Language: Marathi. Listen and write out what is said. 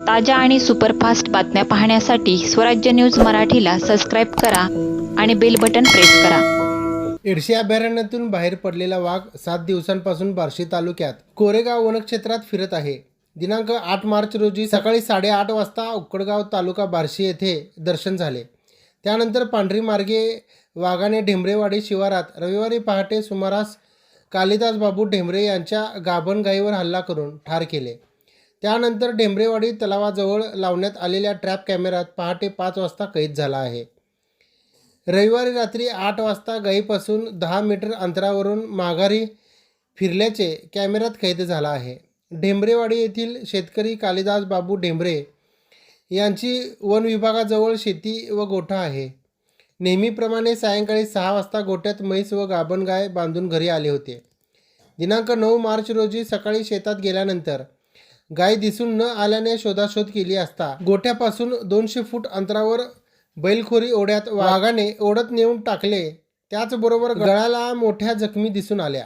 ताज्या आणि सुपरफास्ट बातम्या पाहण्यासाठी स्वराज्य न्यूज मराठीला सबस्क्राईब करा आणि बेल बटन प्रेस करा. एडशी अभयारण्यातून बाहेर पडलेला वाघ सात दिवसांपासून बार्शी तालुक्यात कोरेगाव वनक्षेत्रात फिरत आहे. दिनांक आठ मार्च रोजी सकाळी साडेआठ वाजता उक्कडगाव तालुका बार्शी येथे दर्शन झाले. त्यानंतर पांढरी मार्गे वाघाने ढेंबरेवाडी शिवारात रविवारी पहाटे सुमारास कालिदास बाबू ढेंबरे यांच्या गाभणगाईवर हल्ला करून ठार केले. त्यानंतर ढेंबरेवाडी तलावाजवळ लावण्यात आलेल्या ट्रॅप कॅमेऱ्यात पहाटे पाच वाजता कैद झाला आहे. रविवारी रात्री आठ वाजता गाईपासून दहा मीटर अंतरावरून माघारी फिरल्याचे कॅमेऱ्यात कैद झाला आहे. ढेंबरेवाडी येथील शेतकरी कालिदास बाबू ढेंबरे यांची वन विभागाजवळ शेती व गोठा आहे. नेहमीप्रमाणे सायंकाळी सहा वाजता गोठ्यात म्हैस व गाभण गाय बांधून घरी आले होते. दिनांक नऊ मार्च रोजी सकाळी शेतात गेल्यानंतर गाय दिसून न आल्याने शोधाशोध केली असता गोठ्यापासून दोनशे फूट अंतरावर बैलखोरी ओढ्यात वाघाने ओढत नेऊन टाकले. त्याचबरोबर गळाला मोठ्या जखमी दिसून आल्या.